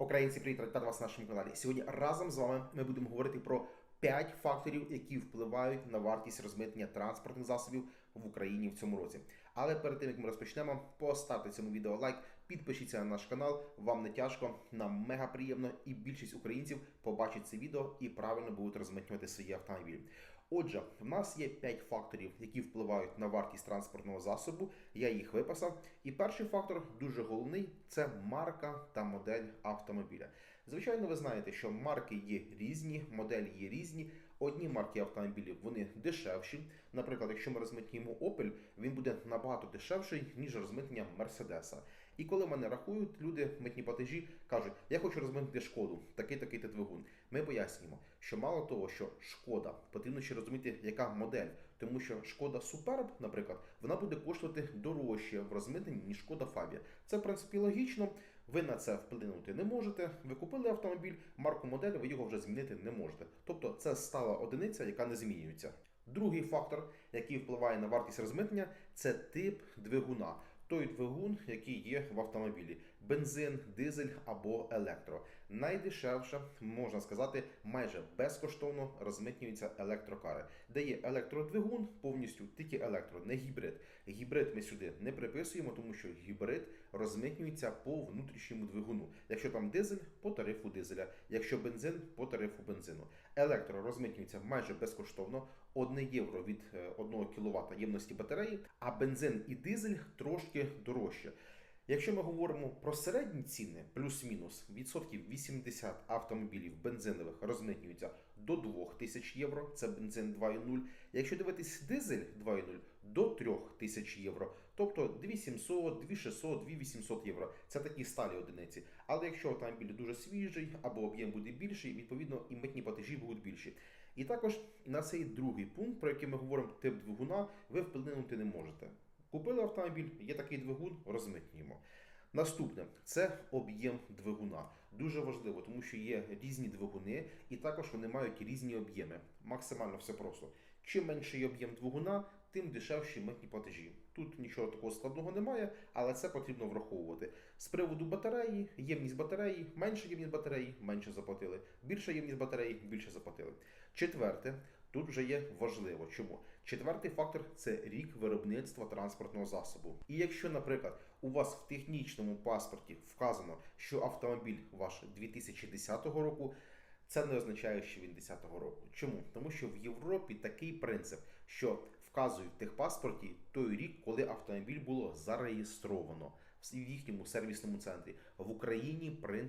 Українці, привіт, вітаю вас на нашому каналі. Сьогодні разом з вами ми будемо говорити про 5 факторів, які впливають на вартість розмитнення транспортних засобів в Україні в цьому році. Але перед тим як ми розпочнемо, поставте цьому відео лайк, підпишіться на наш канал. Вам не тяжко, нам мега приємно, і більшість українців побачить це відео і правильно будуть розмитнювати свої автомобілі. Отже, в нас є 5 факторів, які впливають на вартість транспортного засобу. Я їх виписав. І перший фактор дуже головний це марка та модель автомобіля. Звичайно, ви знаєте, що марки є різні, моделі є різні. Одні марки автомобілів вони дешевші. Наприклад, якщо ми розмитнюємо Opel, він буде набагато дешевший, ніж розмитнення Мерседеса. І коли мене рахують, люди митні платежі кажуть, я хочу розмитнити шкоду, такий такий та двигун. Ми пояснюємо, що мало того, що шкода, потрібно ще розуміти, яка модель, тому що шкода Superb, наприклад, вона буде коштувати дорожче в розмитненні, ніж шкода Фабія. Це в принципі логічно. Ви на це вплинути не можете. Ви купили автомобіль, марку модель, ви його вже змінити не можете. Тобто це стала одиниця, яка не змінюється. Другий фактор, який впливає на вартість розмитнення, це тип двигуна. Той двигун, який є в автомобілі: бензин, дизель або електро. Найдешевше, можна сказати, майже безкоштовно розмитнюються електрокари, де є електродвигун, повністю тільки електро, не гібрид. Гібрид ми сюди не приписуємо, тому що гібрид розмитнюється по внутрішньому двигуну. Якщо там дизель, по тарифу дизеля, якщо бензин, по тарифу бензину. Електро розмитнюється майже безкоштовно, 1 євро від 1 кВт ємності батареї, а бензин і дизель трошки дорожче. Якщо ми говоримо про середні ціни, плюс-мінус відсотків 80 автомобілів бензинових розмитнюються до 2000 євро, це бензин 2.0. Якщо дивитись дизель 2.0 до 3000 євро, тобто 2700, 2600, 2800 євро. Це такі сталі одиниці. Але якщо автомобіль дуже свіжий або об'єм буде більший, відповідно і митні платежі будуть більші. І також на цей другий пункт, про який ми говоримо, тип двигуна, ви вплинути не можете. Купили автомобіль, є такий двигун, розмитнюємо. Наступне це об'єм двигуна. Дуже важливо, тому що є різні двигуни, і також вони мають різні об'єми. Максимально все просто. Чим менший об'єм двигуна, тим дешевші митні платежі. Тут нічого такого складного немає, але це потрібно враховувати. З приводу батареї, ємність батареї, менша ємність батареї, менше заплатили. Більша ємність батареї, більше заплатили. Четверте, тут вже є важливо. Чому? Четвертий фактор це рік виробництва транспортного засобу. І якщо, наприклад, у вас в технічному паспорті вказано, що автомобіль ваш 2010 року. Це не означає, що він 10-го року. Чому? Тому що в Європі такий принцип, що вказують в техпаспорті той рік, коли автомобіль було зареєстровано в їхньому сервісному центрі. В Україні принцип